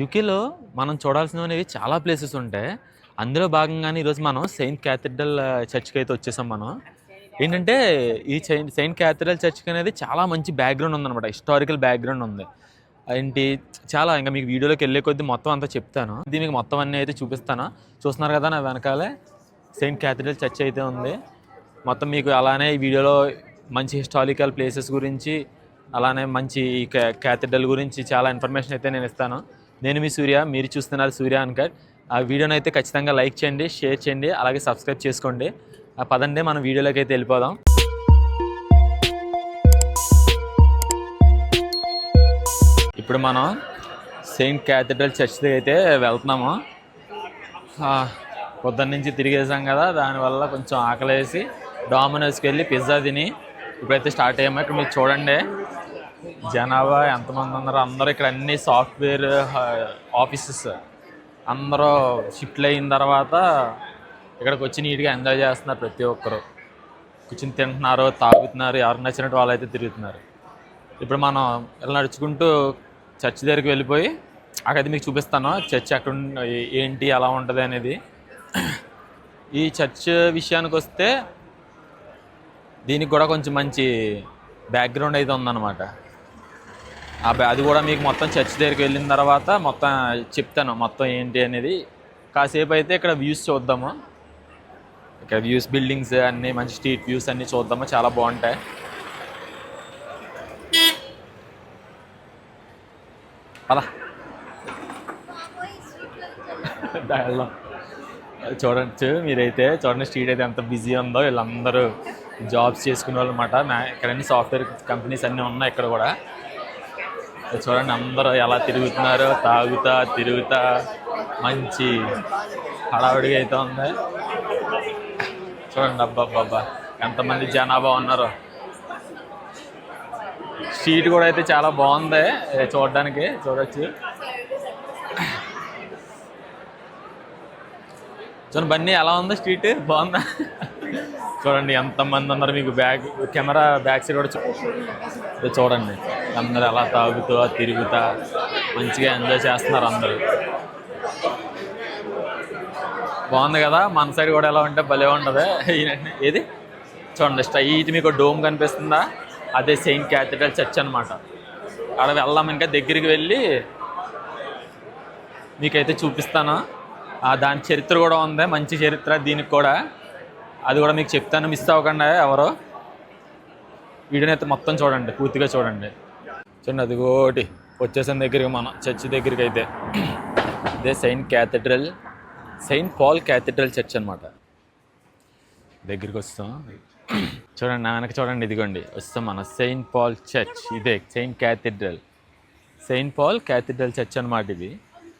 యూకేలో మనం చూడాల్సినవి చాలా ప్లేసెస్ ఉంటాయి. అందులో భాగంగానే ఈరోజు మనం సెయింట్ క్యాథడ్రల్ చర్చ్కి అయితే వచ్చేసాం మనం. ఏంటంటే ఈ సెయింట్ సెయింట్ క్యాథడ్రల్ చర్చ్కి అనేది చాలా మంచి బ్యాక్గ్రౌండ్ ఉందన్నమాట. హిస్టారికల్ బ్యాక్గ్రౌండ్ ఉంది. ఏంటి చాలా ఇంకా మీకు వీడియోలోకి వెళ్ళే కొద్దీ మొత్తం అంతా చెప్తాను. ఇది మీకు మొత్తం అన్నీ అయితే చూపిస్తాను. చూస్తున్నారు కదా నా వెనకాలే? సెయింట్ క్యాథడ్రల్ చర్చ్ అయితే ఉంది. మొత్తం మీకు అలానే ఈ వీడియోలో మంచి హిస్టారికల్ ప్లేసెస్ గురించి అలానే మంచి క్యాథడ్రల్ గురించి చాలా ఇన్ఫర్మేషన్ అయితే నేను ఇస్తాను. నేను మీ సూర్య మీరు చూస్తున్నారు సూర్య అన్కట్ ఆ వీడియోని అయితే ఖచ్చితంగా లైక్ చేయండి షేర్ చేయండి అలాగే సబ్స్క్రైబ్ చేసుకోండి. ఆ పదండి మనం వీడియోలోకి అయితే వెళ్ళిపోదాం. ఇప్పుడు మనం సెయింట్ క్యాథడ్రల్ చర్చ్ దగ్గర అయితే వెళ్తున్నాము. పొద్దున్న నుంచి తిరిగేసాం కదా దానివల్ల కొంచెం ఆకలేసి డామినోస్కి వెళ్ళి పిజ్జా తిని ఇప్పుడైతే స్టార్ట్ అయ్యాము. ఇక్కడ మీరు చూడండి. జనాభా ఎంతమంది ఉన్నారు అందరూ ఇక్కడ అన్ని సాఫ్ట్వేర్ ఆఫీసెస్. అందరూ షిఫ్ట్లు అయిన తర్వాత ఇక్కడికి వచ్చి నీట్గా ఎంజాయ్ చేస్తున్నారు ప్రతి ఒక్కరు. కూర్చొని తింటున్నారు తాగుతున్నారు ఎవరు నచ్చినట్టు వాళ్ళు అయితే తిరుగుతున్నారు. ఇప్పుడు మనం ఇలా నడుచుకుంటూ చర్చ్ దగ్గరికి వెళ్ళిపోయి అక్కడైతే మీకు చూపిస్తాను చర్చ్ అక్కడ ఏంటి ఎలా ఉంటుంది అనేది. ఈ చర్చ్ విషయానికి వస్తే దీనికి కూడా కొంచెం మంచి బ్యాక్గ్రౌండ్ అయితే ఉందన్నమాట. అది కూడా మీకు మొత్తం చర్చ్ దగ్గరికి వెళ్ళిన తర్వాత మొత్తం చెప్తాను మొత్తం ఏంటి అనేది. కాసేపు అయితే ఇక్కడ వ్యూస్ చూద్దాము. ఇక్కడ వ్యూస్ బిల్డింగ్స్ అన్నీ మంచి స్ట్రీట్ వ్యూస్ అన్నీ చూద్దాము. చాలా బాగుంటాయి. పదా. వెళ్దాం చూడొచ్చు మీరైతే చూడండి స్ట్రీట్ అయితే ఎంత బిజీ ఉందో. వీళ్ళందరూ జాబ్స్ చేసుకునే వాళ్ళు అనమాట ఇక్కడ అన్ని సాఫ్ట్వేర్ కంపెనీస్ అన్నీ ఉన్నాయి ఇక్కడ కూడా. చూడండి అందరూ ఎలా తిరుగుతున్నారో తాగుతా తిరుగుతా మంచి హడావిడిగా అయితే ఉంది. చూడండి అబ్బాబ్బాబ్బా ఎంతమంది జనాభా ఉన్నారు. స్ట్రీట్ కూడా అయితే చాలా బాగుంది చూడడానికి చూడొచ్చు. చూడండి బన్నీ ఎలా ఉంది స్ట్రీట్? బాగుందా? చూడండి ఎంతమంది ఉన్నారు మీకు బ్యాగ్ కెమెరా బ్యాక్ సైడ్ కూడా చూడండి. అందరు ఎలా తాగుతూ తిరుగుతా మంచిగా ఎంజాయ్ చేస్తున్నారు అందరూ. బాగుంది కదా? మన సైడ్ కూడా ఎలా ఉంటే భలే ఉండదు ఏది? చూడండి స్ట్రైట్ మీకు డోమ్ కనిపిస్తుందా? అదే సెయింట్ క్యాథడ్రల్ చర్చ్ అనమాట అక్కడ వెళ్దాం ఇంకా దగ్గరికి వెళ్ళి మీకైతే చూపిస్తాను. ఆ దాని చరిత్ర కూడా ఉంది మంచి చరిత్ర దీనికి కూడా. అది కూడా మీకు చెప్తాను. మిస్ అవ్వకుండా ఎవరో? వీడియోని అయితే మొత్తం చూడండి. పూర్తిగా చూడండి. చూడండి అదిగోటి వచ్చేసిన దగ్గరికి మనం చర్చ్ దగ్గరికి అయితే. ఇదే Saint Cathedral Saint Paul Cathedral church అనమాట దగ్గరికి వస్తాం. చూడండి నా వెనక చూడండి ఇదిగోండి. వస్తాం మన సెయింట్ పాల్ చర్చ్. ఇదే Saint Cathedral. Saint Paul Cathedral church అనమాట ఇది.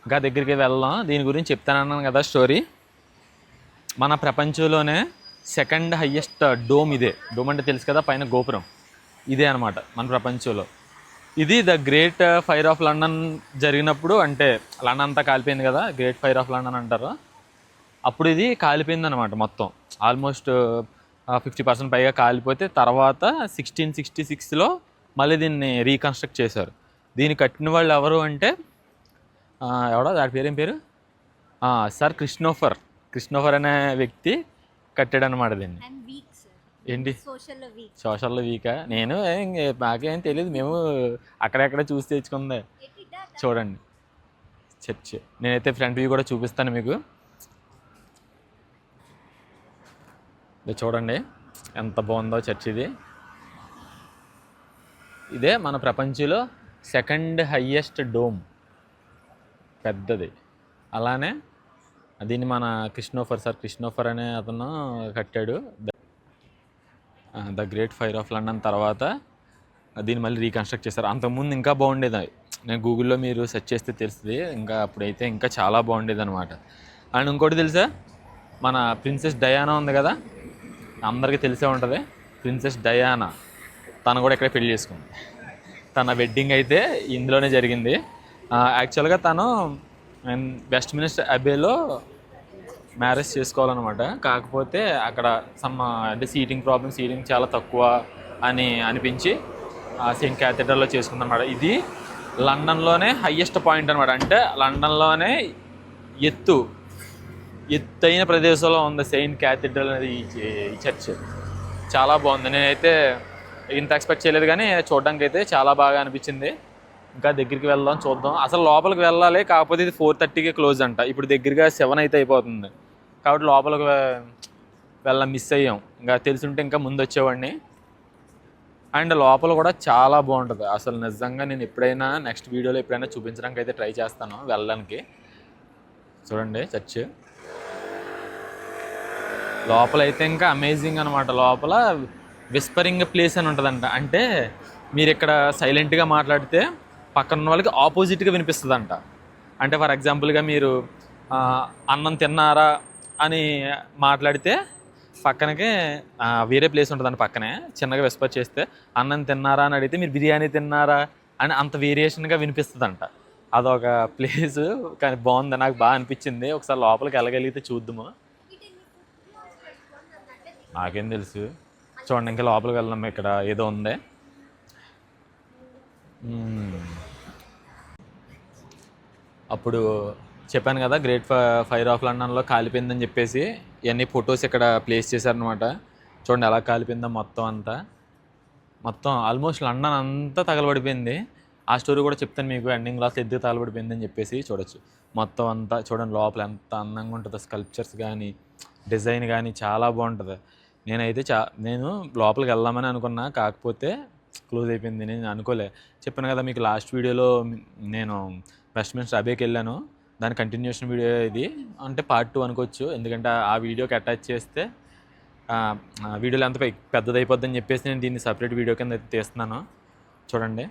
ఇంకా దగ్గరికి వెళ్దాం. దీని గురించి చెప్తానన్నాను కదా స్టోరీ. మన ప్రపంచంలోనే సెకండ్ హయ్యెస్ట్ డోమ్ ఇదే. డోమ్ అంటే తెలుసు కదా పైన గోపురం. ఇదే అనమాట మన ప్రపంచంలో. ఇది the great fire of London జరిగినప్పుడు అంటే లండన్ అంతా కాలిపోయింది కదా గ్రేట్ ఫైర్ ఆఫ్ లండన్ అంటారు. అప్పుడు ఇది కాలిపోయింది అనమాట మొత్తం. ఆల్మోస్ట్ ఫిఫ్టీ పర్సెంట్ పైగా కాలిపోతే తర్వాత సిక్స్టీన్ సిక్స్టీ సిక్స్లో మళ్ళీ దీన్ని రీకన్స్ట్రక్ట్ చేశారు. దీన్ని కట్టిన వాళ్ళు ఎవరు అంటే ఎవడో? దాని పేరేం పేరు? సార్ క్రిస్నోఫర్ క్రిస్నోఫర్ అనే వ్యక్తి కట్టాడు అనమాట దీన్ని ఏంటి? సోషల్లో వీక్ నేను మాకేం తెలియదు మేము అక్కడెక్కడ చూసి తెచ్చుకుందే. చూడండి. చర్చ్ నేనైతే ఫ్రంట్ వ్యూ కూడా చూపిస్తాను మీకు. ఇది చూడండి. ఎంత బాగుందో చర్చ్ ఇది. ఇదే మన ప్రపంచంలో సెకండ్ హయ్యెస్ట్ డోమ్. పెద్దది. అలానే దీన్ని మన కృష్ణోఫర్ సార్ కృష్ణోఫర్ అనే అతను కట్టాడు. The great fire of London తర్వాత దీన్ని మళ్ళీ రీకన్స్ట్రక్ట్ చేశారు. అంతకుముందు ఇంకా బాగుండేది. అది. నేను గూగుల్లో మీరు సెర్చ్ చేస్తే తెలుస్తుంది. ఇంకా అప్పుడైతే ఇంకా చాలా బాగుండేది అనమాట అండ్ ఇంకోటి తెలుసా? మన ప్రిన్సెస్ డయానా ఉంది కదా? అందరికీ తెలిసే ఉంటుంది. Princess Diana. తను కూడా ఇక్కడే పెళ్ళి చేసుకుంది. తన వెడ్డింగ్ అయితే ఇందులోనే జరిగింది. యాక్చువల్గా తను వెస్ట్ మినిస్టర్ అబేలో మ్యారేజ్ చేసుకోవాలన్నమాట. కాకపోతే అక్కడ సమ్ అంటే సీటింగ్ ప్రాబ్లమ్ సీటింగ్ చాలా తక్కువ అని అనిపించి సెయింట్ క్యాథడ్రల్లో చేసుకుందన్నమాట. ఇది లండన్లోనే హయ్యెస్ట్ పాయింట్ అనమాట అంటే లండన్లోనే ఎత్తు ఎత్తైన ప్రదేశంలో ఉంది సెయింట్ క్యాథిడ్రల్ అనేది ఈ ఈ చర్చ్. చాలా బాగుంది. నేనైతే ఇంత ఎక్స్పెక్ట్ చేయలేదు కానీ చూడడానికి అయితే చాలా బాగా అనిపించింది. ఇంకా దగ్గరికి వెళ్దాం చూద్దాం. అసలు లోపలికి వెళ్ళాలి కాకపోతే ఇది ఫోర్ థర్టీకి క్లోజ్ అంట. ఇప్పుడు దగ్గరగా సెవెన్ అయితే అయిపోతుంది. కాబట్టి లోపలికి వెళ్ళ మిస్ అయ్యాం. ఇంకా తెలుసుంటే ఇంకా ముందు వచ్చేవాడిని అండ్ లోపల కూడా చాలా బాగుంటుంది. అసలు నిజంగా నేను ఎప్పుడైనా నెక్స్ట్ వీడియోలో ఎప్పుడైనా చూపించడానికి అయితే ట్రై చేస్తాను వెళ్ళడానికి. చూడండి చర్చ్. లోపల అయితే ఇంకా అమేజింగ్ అనమాట లోపల విస్పరింగ్ ప్లేస్ అని ఉంటుందంట. అంటే మీరు ఇక్కడ సైలెంట్గా మాట్లాడితే పక్కన ఉన్న వాళ్ళకి ఆపోజిట్గా వినిపిస్తుందంట. అంటే ఫర్ ఎగ్జాంపుల్గా మీరు అన్నం తిన్నారా అని మాట్లాడితే పక్కనకి వేరే ప్లేస్ ఉంటుందండి పక్కనే. చిన్నగా విస్పర్ చేస్తే అన్నం తిన్నారా? అని అడిగితే మీరు బిర్యానీ తిన్నారా? అని అంత వేరియేషన్గా వినిపిస్తుందంట. అదొక ప్లేస్ కానీ బాగుంది నాకు బాగా అనిపించింది. ఒకసారి లోపలికి వెళ్ళగలిగితే చూద్దాము. నాకేం తెలుసు. చూడండి ఇంకా లోపలికి వెళ్దాం ఇక్కడ ఏదో ఉంది. అప్పుడు చెప్పాను కదా గ్రేట్ ఫైర్ ఆఫ్ లండన్లో కాలిపోయిందని చెప్పేసి ఇవన్నీ ఫొటోస్ ఇక్కడ ప్లేస్ చేశారనమాట చూడండి ఎలా కాలిపోయిందో మొత్తం అంతా. మొత్తం ఆల్మోస్ట్ లండన్ అంతా తగలబడిపోయింది. ఆ స్టోరీ కూడా చెప్తాను మీకు ఎండింగ్ లాస్ట్ ఎద్దు తగలబడిపోయింది అని చెప్పేసి చూడొచ్చు. మొత్తం అంతా చూడండి లోపల ఎంత అందంగా ఉంటుందో స్కల్ప్చర్స్ కానీ డిజైన్ కానీ చాలా బాగుంటుంది. నేనైతే చా నేను లోపలికి వెళ్దామని అనుకున్నా కాకపోతే క్లోజ్ అయిపోయింది. నేను అనుకోలే. చెప్పాను కదా మీకు లాస్ట్ వీడియోలో నేను వెస్ట్ మినిస్టర్ అబేకి వెళ్ళాను. దాని కంటిన్యూషన్ వీడియో ఇది. అంటే పార్ట్ టూ అనుకోవచ్చు. ఎందుకంటే ఆ వీడియోకి అటాచ్ చేస్తే ఆ, ఆ ఎంత పెద్దదైపోద్దని చెప్పేసి నేను దీన్ని సపరేట్ వీడియో కింద తీస్తున్నాను. చూడండి.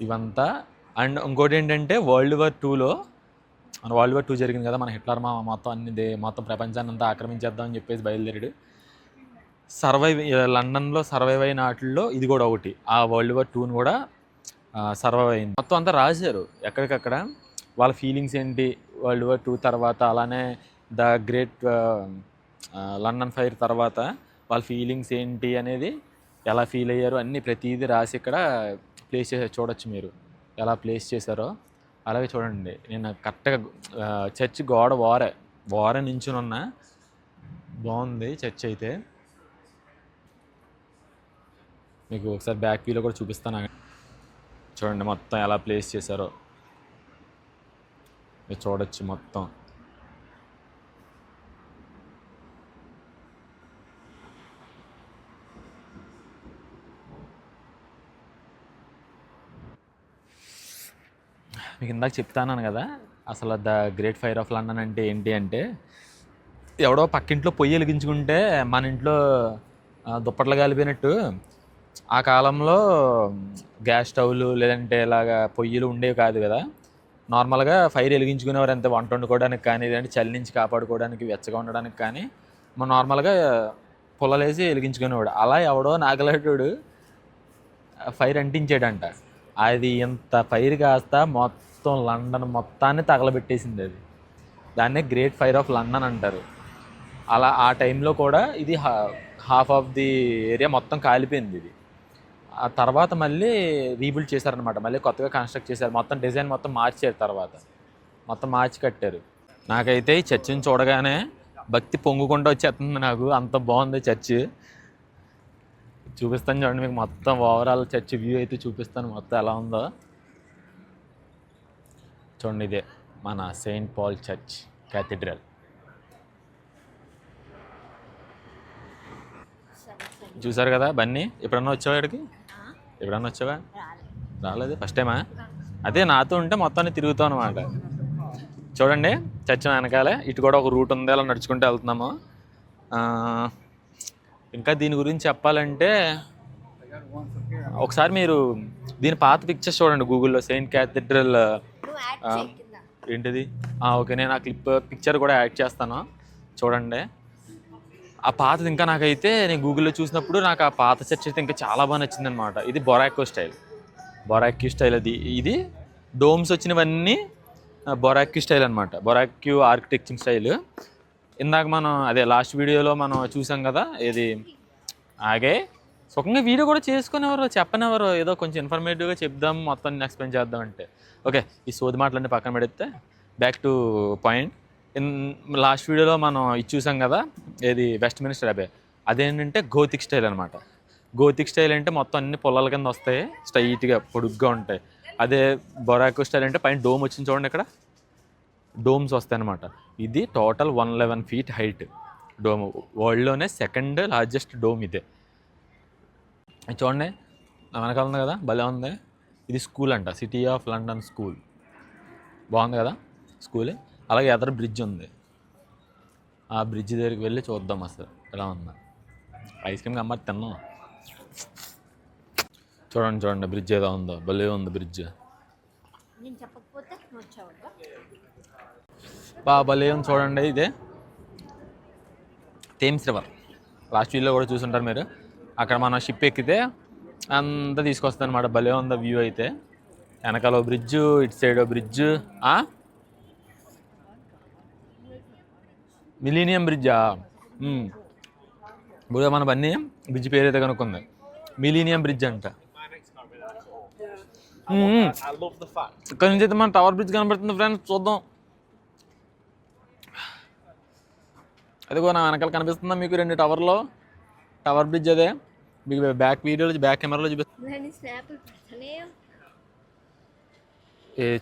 ఇవంతా. అండ్ ఇంకోటి ఏంటంటే వరల్డ్ వార్ టూలో మన వరల్డ్ వార్ టూ జరిగింది కదా మన హిట్లర్ మా మొత్తం అన్ని దే- మొత్తం ప్రపంచాన్ని అంతా ఆక్రమించేద్దామని చెప్పేసి బయలుదేరాడు. సర్వైవ్ లండన్లో సర్వైవ్ అయిన వాటిల్లో ఇది కూడా ఒకటి. ఆ వరల్డ్ వార్ టూని కూడా సర్వైవ్ అయింది. మొత్తం అంతా రాశారు ఎక్కడికక్కడ. వాళ్ళ ఫీలింగ్స్ ఏంటి? వరల్డ్ వార్ టూ తర్వాత అలానే ద గ్రేట్ లండన్ ఫైర్ తర్వాత వాళ్ళ ఫీలింగ్స్ ఏంటి అనేది ఎలా ఫీల్ అయ్యారు అన్ని ప్రతిదీ రాసి ఇక్కడ ప్లేస్ చేసే చూడొచ్చు మీరు. ఎలా ప్లేస్ చేశారో అలాగే చూడండి. నేను కరెక్ట్గా చర్చ్ గోడ వారే వారే నించుని ఉన్న. బాగుంది చర్చ్ అయితే. మీకు ఒకసారి బ్యాక్ వ్యూలో కూడా చూపిస్తాను. చూడండి మొత్తం ఎలా ప్లేస్ చేశారో. మీరు చూడొచ్చు మొత్తం. మీకు ఇందాక చెప్తాను కదా అసలు the great fire of London అంటే ఏంటి అంటే ఎవడో పక్కింట్లో పొయ్యి వెలిగించుకుంటే మన ఇంట్లో దుప్పట్లు కాలిపోయినట్టు ఆ కాలంలో గ్యాస్ స్టవ్లు లేదంటే ఇలాగా పొయ్యిలు ఉండేవి కాదు కదా. నార్మల్గా ఫైర్ వెలిగించుకునేవారు ఎంత వంట వండుకోవడానికి కానీ లేదంటే చలి నుంచి కాపాడుకోవడానికి వెచ్చగా ఉండడానికి కానీ మనం నార్మల్గా పుల్లలేసి వెలిగించుకునేవాడు. అలా ఎవడో నాగలాటుడు ఫైర్ అంటించాడంట. అది ఇంత ఫైర్ కాస్త మొత్తం లండన్ మొత్తాన్ని తగలబెట్టేసింది అది. దాన్నే గ్రేట్ ఫైర్ ఆఫ్ లండన్ అంటారు. అలా ఆ టైంలో కూడా ఇది హాఫ్ ఆఫ్ ది ఏరియా మొత్తం కాలిపోయింది ఇది. ఆ తర్వాత మళ్ళీ రీబిల్డ్ చేశారనమాట మళ్ళీ కొత్తగా కన్స్ట్రక్ట్ చేశారు. మొత్తం డిజైన్ మొత్తం మార్చారు తర్వాత. మొత్తం మార్చి కట్టారు. నాకైతే ఈ చర్చిని చూడగానే భక్తి పొంగుకుంటూ వచ్చేస్తుంది నాకు. అంత బాగుంది చర్చి. చూపిస్తాను చూడండి మీకు మొత్తం ఓవరాల్ చర్చ్ వ్యూ అయితే చూపిస్తాను మొత్తం ఎలా ఉందో. చూడండి ఇదే మన సెయింట్ పాల్ చర్చ్ క్యాథిడ్రల్ చూసారు కదా బన్నీ? ఎప్పుడన్నా వచ్చావు ఇక్కడికి? ఎప్పుడన్నా వచ్చావా? రాలేదు. ఫస్ట్ టైమా అదే నాతో ఉంటే మొత్తాన్ని తిరుగుతాం అనమాట చూడండి చర్చ్ వెనకాలే ఇటు కూడా ఒక రూట్ ఉంది అలా నడుచుకుంటూ వెళ్తున్నాము. ఇంకా దీని గురించి చెప్పాలంటే ఒకసారి మీరు దీని పాత పిక్చర్స్ చూడండి గూగుల్లో సెయింట్ క్యాథిడ్రల్ ఏంటిది? ఓకే నేను ఆ క్లిప్ పిక్చర్ కూడా యాడ్ చేస్తాను. చూడండి. ఆ పాతది ఇంకా నాకైతే నేను గూగుల్లో చూసినప్పుడు నాకు ఆ పాత చర్చ్ అయితే ఇంకా చాలా బాగా నచ్చింది అనమాట ఇది బొరాకో స్టైల్ బొరాక్యూ స్టైల్ అది. ఇది డోమ్స్ వచ్చినవన్నీ బొరాక్యూ స్టైల్ అనమాట బొరాక్యూ ఆర్కిటెక్చర్ స్టైల్ ఇందాక మనం అదే లాస్ట్ వీడియోలో మనం చూసాం కదా ఇది ఆగే. సుఖంగా వీడియో కూడా చేసుకునేవారు చెప్పనేవారు ఏదో కొంచెం ఇన్ఫర్మేటివ్గా చెప్దాం మొత్తం ఎక్స్ప్లెయిన్ చేద్దాం అంటే. ఓకే ఈ సోది మాటలన్నీ పక్కన పెడితే బ్యాక్ టు పాయింట్ లాస్ట్ వీడియోలో మనం ఇది చూసాం కదా ఏది వెస్ట్ మినిస్టర్ అబే అదేంటంటే గోతిక్ స్టైల్ అనమాట గోతిక్ స్టైల్ అంటే మొత్తం అన్ని పొలాల కింద వస్తాయి స్ట్రైట్గా పొడుగ్గా ఉంటాయి. అదే బొరాకో స్టైల్ అంటే పైన డోమ్ వచ్చింది చూడండి ఇక్కడ. డోమ్స్ వస్తాయి అనమాట ఇది total one eleven feet height dome వరల్డ్లోనే second largest dome ఇదే. చూడండి వెనకాల ఉంది కదా భలే ఉంది. ఇది స్కూల్ అంట సిటీ ఆఫ్ లండన్ స్కూల్ బాగుంది కదా స్కూలే అలాగే ఎదర బ్రిడ్జ్ ఉంది. ఆ బ్రిడ్జ్ దగ్గరికి వెళ్ళి చూద్దాం అసలు ఎలా ఉందా. ఐస్ క్రీమ్ కమ్మని తిన్నాం. చూడండి చూడండి బ్రిడ్జ్ ఏదో ఉందో. భలే ఉంది బ్రిడ్జ్. బా భలే ఉంది చూడండి ఇదే. Thames river. లాస్ట్ వీల్లో కూడా చూసుంటారు మీరు. అక్కడ మనం షిప్ ఎక్కితే అంతా తీసుకొస్తుంది అనమాట భలే ఉంది వ్యూ అయితే. వెనకాల బ్రిడ్జ్ ఇటు సైడ్ బ్రిడ్జ్. మిలీనియం బ్రిడ్జా? ఇప్పుడు మన బన్నీ బ్రిడ్జ్ పేరు అయితే కనుక్కుంది మిలీనియం బ్రిడ్జ్ అంట. ఇక్కడ నుంచి అయితే మన టవర్ బ్రిడ్జ్ కనబడుతుంది ఫ్రెండ్స్ చూద్దాం. అదిగో నా వెనకాల కనిపిస్తుందా మీకు రెండు టవర్లో? టవర్ బ్రిడ్జ్ అదే. మీకు బ్యాక్ వీడియోలో బ్యాక్ కెమెరాలో చూపిస్తుంది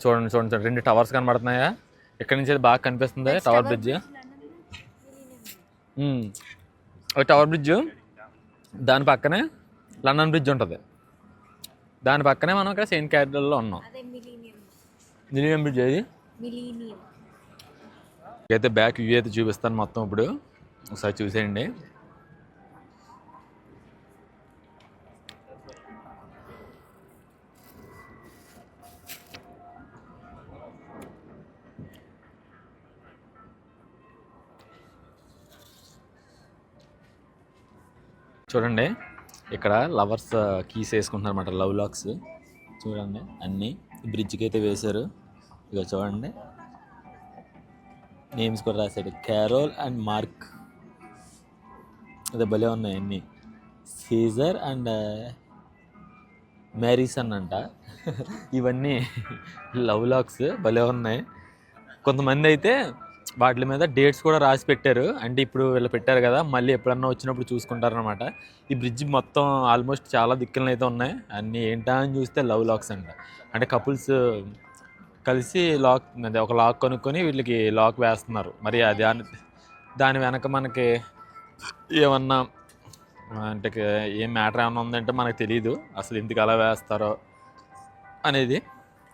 చూడండి చూడండి చూడండి. రెండు టవర్స్ కనబడుతున్నాయా? ఇక్కడ నుంచి అయితే బాగా కనిపిస్తుంది టవర్ బ్రిడ్జ్ టవర్ బ్రిడ్జ్. దాని పక్కనే లండన్ బ్రిడ్జ్ ఉంటుంది. దాని పక్కనే మనం ఇక్కడ సెయింట్ క్యాథడ్రల్లో ఉన్నాం. మిలీనియం. బ్రిడ్జ్ అది అయితే బ్యాక్ వ్యూ అయితే చూపిస్తాను మొత్తం ఇప్పుడు. ఒకసారి చూసేయండి. చూడండి. ఇక్కడ లవర్స్ కీస్ uh, వేసుకుంటున్నారు అనమాట లవ్ లాక్స్ చూడండి అన్నీ బ్రిడ్జ్కి అయితే వేశారు. ఇక చూడండి. నేమ్స్ కూడా రాశాడు. క్యారోల్ అండ్ మార్క్ అదే భలే ఉన్నాయి అన్ని. సీజర్ అండ్ మ్యారీసన్ అంట. ఇవన్నీ లవ్ లాక్స్ భలే ఉన్నాయి. కొంతమంది అయితే వాటి మీద డేట్స్ కూడా రాసి పెట్టారు. అంటే ఇప్పుడు వీళ్ళు పెట్టారు కదా మళ్ళీ ఎప్పుడన్నా వచ్చినప్పుడు చూసుకుంటారనమాట ఈ బ్రిడ్జ్ మొత్తం ఆల్మోస్ట్ చాలా దిక్కులను అయితే ఉన్నాయి. అన్నీ ఏంటా అని చూస్తే లవ్ లాక్స్ అంట. అంటే కపుల్స్ కలిసి లాక్ అదే ఒక లాక్ కొనుక్కొని వీళ్ళకి లాక్ వేస్తున్నారు. మరి అది దాని దాని వెనక మనకి ఏమన్నా అంటే ఏం మ్యాటర్ ఏమన్నా ఉందంటే మనకు తెలియదు అసలు ఎందుకు అలా వేస్తారో అనేది.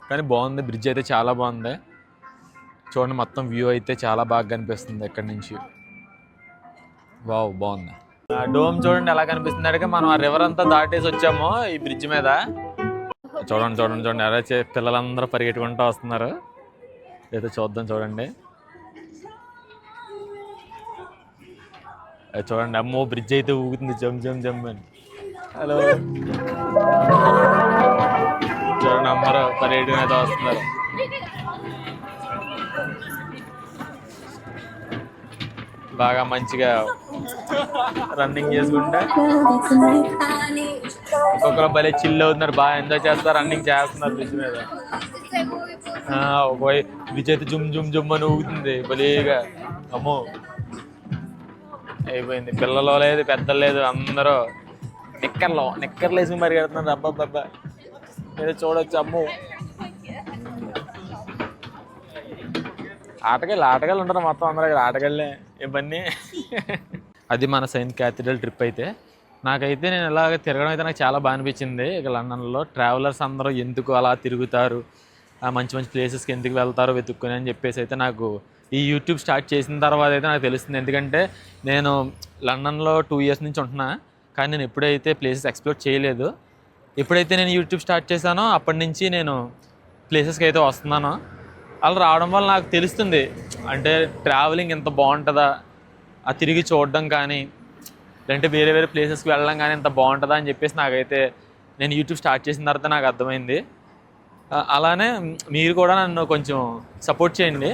కానీ బాగుంది. బ్రిడ్జ్ అయితే చాలా బాగుంది. చూడండి మొత్తం వ్యూ అయితే చాలా బాగా కనిపిస్తుంది ఎక్కడి నుంచి. వావ్ బాగుంది. ఆ డోమ్ చూడండి ఎలా కనిపిస్తుంది. అడిగితే మనం ఆ రివర్ అంతా దాటేసి వచ్చాము ఈ బ్రిడ్జ్ మీద. చూడండి చూడండి చూడండి ఎలా పిల్లలందరూ పరిగెట్టుకుంటూ వస్తున్నారు. అయితే చూద్దాం చూడండి. అది చూడండి అమ్మో బ్రిడ్జ్ అయితే ఊగుతుంది. జమ్ జమ్ జమ్ అని. హలో చూడండి అమ్మారు పర్యటన అయితే వస్తున్నారు. బాగా మంచిగా రన్నింగ్ చేసుకుంటే. ఒక్కొక్కరు భలే చిల్ అవుతున్నారు బాగా ఎంజాయ్ చేస్తారు రన్నింగ్ చేస్తున్నారు బ్రిడ్జ్ మీద. ఆ, ఒక బ్రిడ్జ్ అయితే జుమ్ జుమ్ జుమ్ అని ఊగుతుంది భలేగా. అమ్మో. అయిపోయింది. పిల్లలు లేదు పెద్దలు లేదు అందరూ నిక్కర్లో నిక్కర్లు వేసుకుని అబ్బా అబ్బాబ్బా మీద చూడొచ్చు అమ్మో. ఆటగాళ్ళు ఆటగాళ్ళు ఉంటారు మొత్తం అందరూ ఇక్కడ ఆటగాళ్ళే ఇవన్నీ అది మన సెయింట్ క్యాథడ్రల్ ట్రిప్ అయితే. నాకైతే నేను ఇలాగ తిరగడం అయితే నాకు చాలా బాగా అనిపించింది. ఇక లండన్లో ట్రావెలర్స్ అందరూ ఎందుకు అలా తిరుగుతారు? ఆ మంచి మంచి ప్లేసెస్కి ఎందుకు వెళ్తారో వెతుక్కుని అని చెప్పేసి అయితే నాకు ఈ యూట్యూబ్ స్టార్ట్ చేసిన తర్వాత అయితే నాకు తెలుస్తుంది. ఎందుకంటే నేను లండన్లో టూ ఇయర్స్ నుంచి ఉంటున్నా. కానీ నేను ఎప్పుడైతే ప్లేసెస్ ఎక్స్ప్లోర్ చేయలేదు ఎప్పుడైతే నేను యూట్యూబ్ స్టార్ట్ చేశానో అప్పటి నుంచి నేను ప్లేసెస్కి అయితే వస్తున్నాను. అలా రావడం వల్ల నాకు తెలుస్తుంది. అంటే ట్రావెలింగ్ ఎంత బాగుంటుందా? ఆ తిరిగి చూడడం కానీ లేదంటే వేరే వేరే ప్లేసెస్కి వెళ్ళడం కానీ ఎంత బాగుంటుందా అని చెప్పేసి నాకైతే నేను యూట్యూబ్ స్టార్ట్ చేసిన తర్వాత నాకు అర్థమైంది. అలానే మీరు కూడా నన్ను కొంచెం సపోర్ట్ చేయండి.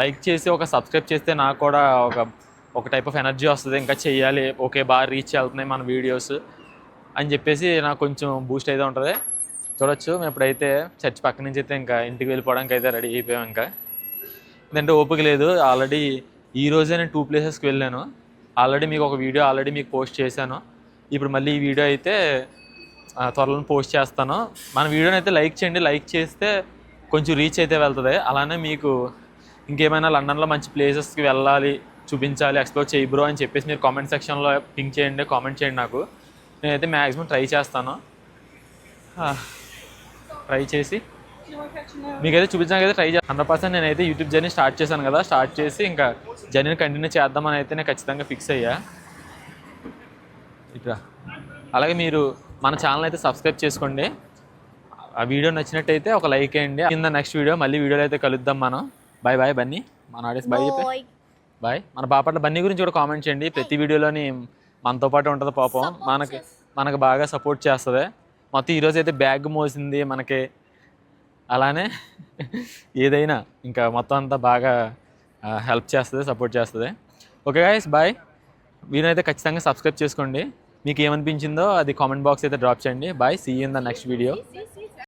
లైక్ చేసి ఒక సబ్స్క్రైబ్ చేస్తే నాకు కూడా ఒక ఒక టైప్ ఆఫ్ ఎనర్జీ వస్తుంది. ఇంకా చేయాలి ఓకే బాగా రీచ్ అవుతున్నాయి మన వీడియోస్ అని చెప్పేసి నాకు కొంచెం బూస్ట్ అయితే ఉంటుంది. చూడొచ్చు. మేము ఇప్పుడైతే చర్చ్ పక్క నుంచి అయితే ఇంకా ఇంటికి వెళ్ళిపోవడానికి అయితే రెడీ అయిపోయాం ఇంకా. ఎందుకంటే ఓపిక లేదు. ఆల్రెడీ ఈ రోజే నేను టూ ప్లేసెస్కి వెళ్ళాను. ఆల్రెడీ మీకు ఒక వీడియో ఆల్రెడీ మీకు పోస్ట్ చేశాను. ఇప్పుడు మళ్ళీ ఈ వీడియో అయితే ఆ, త్వరలో పోస్ట్ చేస్తాను. మన వీడియోని అయితే లైక్ చేయండి. లైక్ చేస్తే కొంచెం రీచ్ అయితే వెళ్తుంది. అలానే మీకు ఇంకేమైనా లండన్లో మంచి ప్లేసెస్కి వెళ్ళాలి చూపించాలి ఎక్స్ప్లోర్ చేయి బ్రో అని చెప్పేసి మీరు కామెంట్ సెక్షన్లో పింక్ చేయండి కామెంట్ చేయండి నాకు. నేనైతే మ్యాక్సిమం ట్రై చేస్తాను. ట్రై చేసి. మీకైతే చూపించడానికి అయితే ట్రై చేస్తాను హండ్రెడ్ పర్సెంట్ నేనైతే యూట్యూబ్ జర్నీ స్టార్ట్ చేశాను కదా స్టార్ట్ చేసి ఇంకా జర్నీని కంటిన్యూ చేద్దామని అయితే నేను ఖచ్చితంగా ఫిక్స్ అయ్యా. ఇట్లా అలాగే మీరు మన ఛానల్ అయితే సబ్స్క్రైబ్ చేసుకోండి. ఆ వీడియో నచ్చినట్టయితే ఒక లైక్ వేయండి. కింద నెక్స్ట్ వీడియో మళ్ళీ వీడియోలో అయితే కలుద్దాం మనం. Bye bye Bunny. మన ఆడియన్స్ బాయ్ చెప్పి. బాయ్ బాయ్ మన బాపట్ల బన్నీ గురించి కూడా కామెంట్ చేయండి. ప్రతి వీడియోలోని మనతో పాటు ఉంటుంది పాపం. మనకి మనకు బాగా సపోర్ట్ చేస్తుంది. మొత్తం ఈరోజు అయితే బ్యాగ్ మోసింది మనకి. అలానే ఏదైనా ఇంకా మొత్తం అంతా బాగా హెల్ప్ చేస్తుంది సపోర్ట్ చేస్తుంది. ఓకే గాయస్ బాయ్ వీరైతే ఖచ్చితంగా సబ్స్క్రైబ్ చేసుకోండి. మీకు ఏమనిపించిందో అది కామెంట్ బాక్స్ అయితే డ్రాప్ చేయండి. Bye see in the next video